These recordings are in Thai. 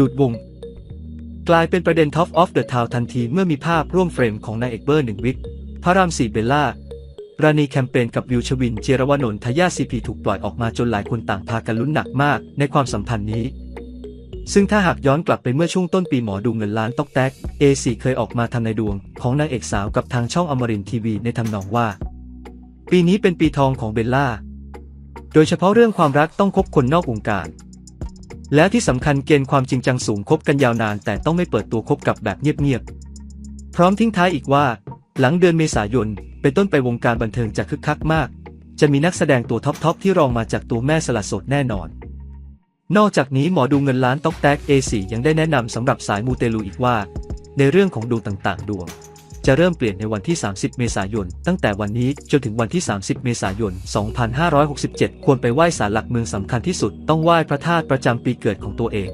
ดูดวง กลายเป็นประเด็น Top of the Town ทันทีเมื่อมีภาพร่วมเฟรมของนายเอกเบอร์หนึ่งวิกพระรามสี่เบลล่า ราณีแคมเปญกับวิวชวินเจรวนนทยาซีพีถูกปล่อยออกมาจนหลายคนต่างพากันลุ้นหนักมากในความสัมพันธ์นี้ ซึ่งถ้าหากย้อนกลับไปเมื่อช่วงต้นปีหมอดูเงินล้านตอกแตก A4 เคยออกมาทำในดวง ของนางเอกสาวกับทางช่องอมรินทีวีในทำนองว่า ปีนี้เป็นปีทองของเบลล่า โดยเฉพาะเรื่องความรักต้องคบคนนอกวงการ และที่สำคัญเกณฑ์ความจริงจังสูงคบกันยาวนาน แต่ต้องไม่เปิดตัวคบกับแบบเงียบๆ พร้อมทิ้งท้ายอีกว่า หลังเดือนเมษายน เป็นต้นไปวงการบันเทิงจะคึกคักมาก จะมีนักแสดงตัวท็อปๆที่รองมาจากตัวแม่สละสดแน่นอน นอกจากนี้หมอดูเงินล้านต๊อกแตก A4 ยังได้แนะนำสำหรับสายมูเตลูอีกว่า ในเรื่องของดวงต่างๆ ดวง จะเริ่มเปลี่ยนในวันที่ 30 เมษายน ตั้งแต่วันนี้จนถึงวันที่ 30 เมษายน 2567 ควรไปไหว้ศาลหลักเมืองสำคัญที่สุด ต้องไหว้พระธาตุประจำปีเกิดของตัวเอง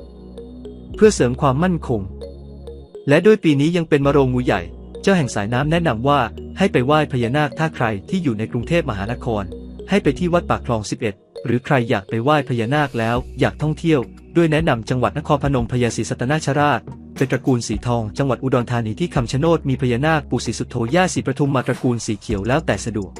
เพื่อเสริมความมั่นคง และด้วยปีนี้ยังเป็นมะโรงงูใหญ่ เจ้าแห่งสายน้ำแนะนำว่าให้ไปไหว้พญานาคถ้าใครที่อยู่ในกรุงเทพมหานคร ให้ไปที่วัดปากคลอง 11หรือใครอยากไปไหว้พญานาคแล้วอยากท่องเที่ยว ด้วยแนะนำจังหวัดนครพนมพญาศรีสัตนชราช เป็นตระกูลสีทอง จังหวัดอุดรธานีที่คำชะโนดมีพญานาคปู่ศรีสุโธย่าศรีประทุมมาตระกูลสีเขียวแล้วแต่สะดวก